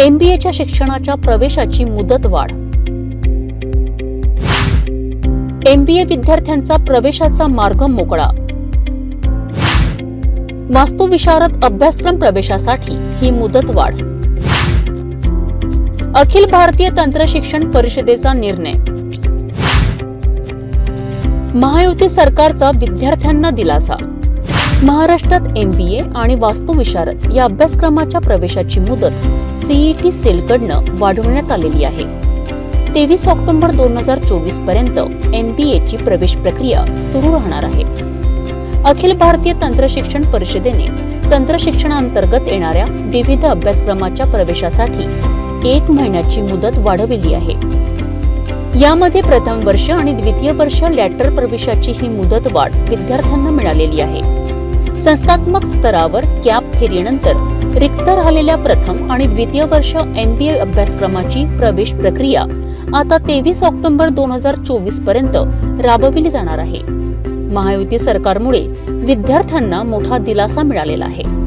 एमबीएच्या शिक्षणाच्या प्रवेशाची मुदत वाढ. एमबीए विद्यार्थ्यांचा प्रवेशाचा मार्ग मोकळा. वास्तुविशारद अभ्यासक्रम प्रवेशासाठी ही मुदत वाढ. अखिल भारतीय तंत्र शिक्षण परिषदेचा निर्णय. महायुती सरकारचा विद्यार्थ्यांना दिलासा. महाराष्ट्रात एम बी ए आणि वास्तुविशारद या अभ्यासक्रमाच्या प्रवेशाची मुदत सीईटी सेलकडनं वाढवण्यात आलेली आहे. तेवीस ऑक्टोबर दोन हजार चोवीसपर्यंत एची प्रवेश प्रक्रिया सुरू राहणार आहे. अखिल भारतीय तंत्र शिक्षण परिषदेने तंत्र शिक्षणाअंतर्गत येणाऱ्या विविध अभ्यासक्रमाच्या प्रवेशासाठी एक महिन्याची मुदत वाढविली आहे. यामध्ये प्रथम वर्ष आणि द्वितीय वर्ष लॅटर प्रवेशाची ही मुदत वाढ विद्यार्थ्यांना मिळालेली आहे. संस्थात्मक स्तरावर कॅप थेरीनंतर रिक्त राहिलेल्या प्रथम आणि द्वितीय वर्ष एम पी ए अभ्यासक्रमाची प्रवेश प्रक्रिया आता तेवीस ऑक्टोबर दोन हजार चोवीसपर्यंत राबविली जाणार आहे. महायुती सरकारमुळे विद्यार्थ्यांना मोठा दिलासा मिळालेला आहे.